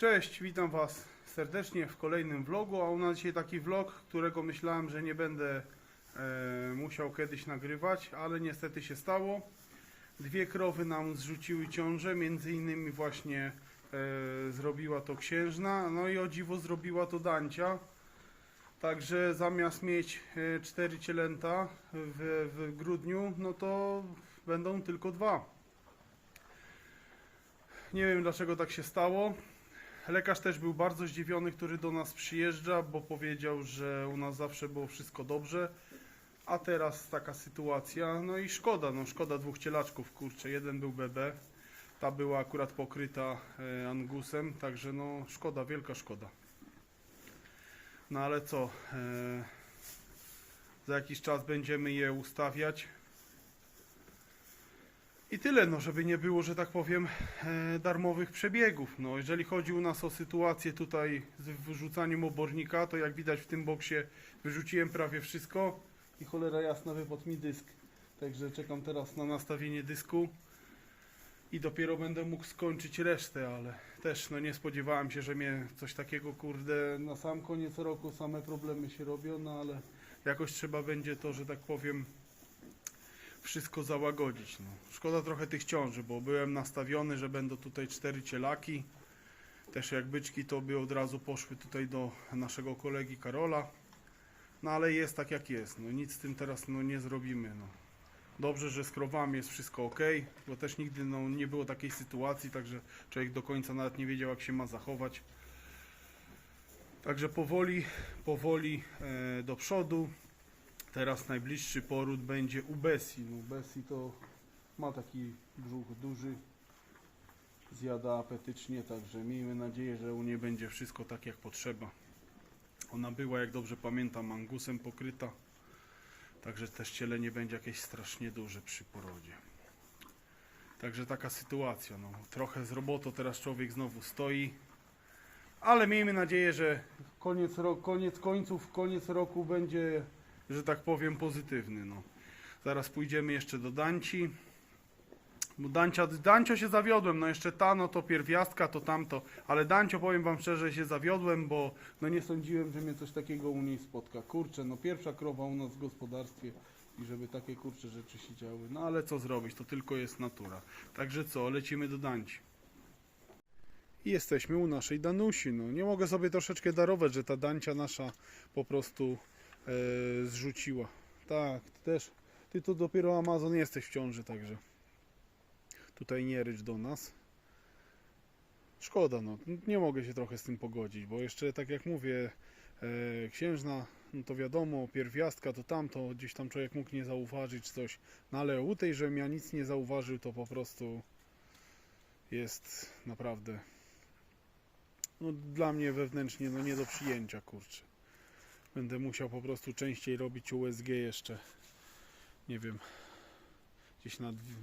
Cześć, witam Was serdecznie w kolejnym vlogu, a u nas dzisiaj taki vlog, którego myślałem, że nie będę e, musiał kiedyś nagrywać, ale niestety się stało. Dwie krowy nam zrzuciły ciążę, między innymi właśnie e, zrobiła to księżna, no i o dziwo zrobiła to Dancia. Także zamiast mieć e, cztery cielęta w, w grudniu, no to będą tylko dwa. Nie wiem dlaczego tak się stało. Lekarz też był bardzo zdziwiony, który do nas przyjeżdża, bo powiedział, że u nas zawsze było wszystko dobrze. A teraz taka sytuacja, no i szkoda, no szkoda dwóch cielaczków, kurczę, jeden był BB, ta była akurat pokryta e, angusem, także no szkoda, wielka szkoda. No ale co, e, za jakiś czas będziemy je ustawiać. I tyle, no, żeby nie było, że tak powiem, e, darmowych przebiegów. No, jeżeli chodzi u nas o sytuację tutaj z wyrzucaniem obornika, to jak widać w tym boksie wyrzuciłem prawie wszystko i cholera jasna wypadł mi dysk. Także czekam teraz na nastawienie dysku i dopiero będę mógł skończyć resztę, ale też no nie spodziewałem się, że mnie coś takiego kurde na sam koniec roku same problemy się robią, no ale jakoś trzeba będzie to, że tak powiem, wszystko załagodzić. No. Szkoda trochę tych ciąży, bo byłem nastawiony, że będą tutaj cztery cielaki. Też jak byczki to by od razu poszły tutaj do naszego kolegi Karola. No ale jest tak jak jest. No nic z tym teraz no, nie zrobimy. No. Dobrze, że z krowami jest wszystko ok, bo też nigdy no, nie było takiej sytuacji, także człowiek do końca nawet nie wiedział jak się ma zachować. Także powoli, powoli e, do przodu. Teraz najbliższy poród będzie u Bessie. No Bessie to ma taki brzuch duży, zjada apetycznie, także miejmy nadzieję, że u niej będzie wszystko tak jak potrzeba. Ona była, jak dobrze pamiętam, angusem pokryta, także też ciele nie będzie jakieś strasznie duże przy porodzie. Także taka sytuacja. No. Trochę z robotą teraz człowiek znowu stoi, ale miejmy nadzieję, że koniec, koniec końców, koniec roku będzie że tak powiem, pozytywny. No. Zaraz pójdziemy jeszcze do Danci. Dancia, Dancio się zawiodłem, no jeszcze ta, no to pierwiastka, to tamto, ale Dancio powiem wam szczerze się zawiodłem, bo no nie sądziłem, że mnie coś takiego u niej spotka. Kurczę, no pierwsza krowa u nas w gospodarstwie i żeby takie kurcze rzeczy się działy. No ale co zrobić, to tylko jest natura. Także co, lecimy do Danci. I jesteśmy u naszej Danusi, no nie mogę sobie troszeczkę darować, że ta Dancia nasza po prostu zrzuciła. Tak, ty też. Ty to dopiero Amazon jesteś w ciąży, także tutaj nie rycz do nas. Szkoda, no. Nie mogę się trochę z tym pogodzić, bo jeszcze tak jak mówię, e, księżna, no to wiadomo, pierwiastka to tamto, gdzieś tam człowiek mógł nie zauważyć coś. No ale u tej, żebym ja nic nie zauważył, to po prostu jest naprawdę no dla mnie wewnętrznie no nie do przyjęcia, kurczę. Będę musiał po prostu częściej robić USG jeszcze. Nie wiem. Gdzieś na dw-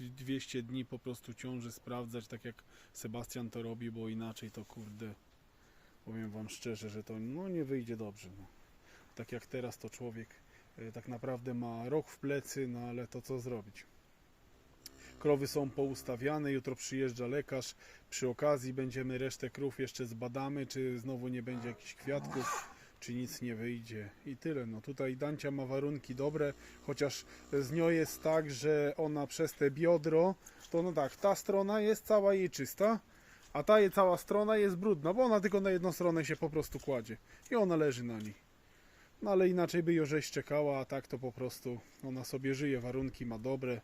200 dni po prostu ciąży sprawdzać, tak jak Sebastian to robi, bo inaczej to kurde. Powiem Wam szczerze, że to no, nie wyjdzie dobrze. No. Tak jak teraz to człowiek e, tak naprawdę ma rok w plecy, no ale to co zrobić? Krowy są poustawiane, jutro przyjeżdża lekarz. Przy okazji będziemy resztę krów jeszcze zbadamy, czy znowu nie będzie jakichś kwiatków, czy nic nie wyjdzie. I tyle. No tutaj Dancia ma warunki dobre, chociaż z nią jest tak, że ona przez te biodro, to no tak, ta strona jest cała jej czysta, a ta jej cała strona jest brudna, bo ona tylko na jedną stronę się po prostu kładzie i ona leży na niej. No ale inaczej by ją żeś czekała, a tak to po prostu ona sobie żyje, warunki ma dobre.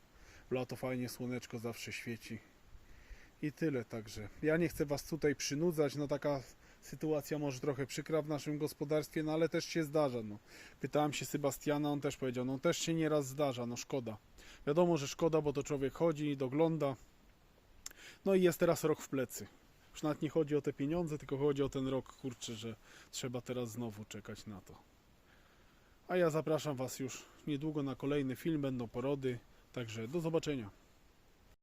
W lato fajnie słoneczko zawsze świeci. I tyle także. Ja nie chcę Was tutaj przynudzać, no taka sytuacja może trochę przykra w naszym gospodarstwie, no ale też się zdarza. No. Pytałem się Sebastiana, on też powiedział, no też się nieraz zdarza, no szkoda. Wiadomo, że szkoda, bo to człowiek chodzi dogląda. No i jest teraz rok w plecy. Już nawet nie chodzi o te pieniądze, tylko chodzi o ten rok, kurczę, że trzeba teraz znowu czekać na to. A ja zapraszam Was już niedługo na kolejny film, będą porody. Także do zobaczenia.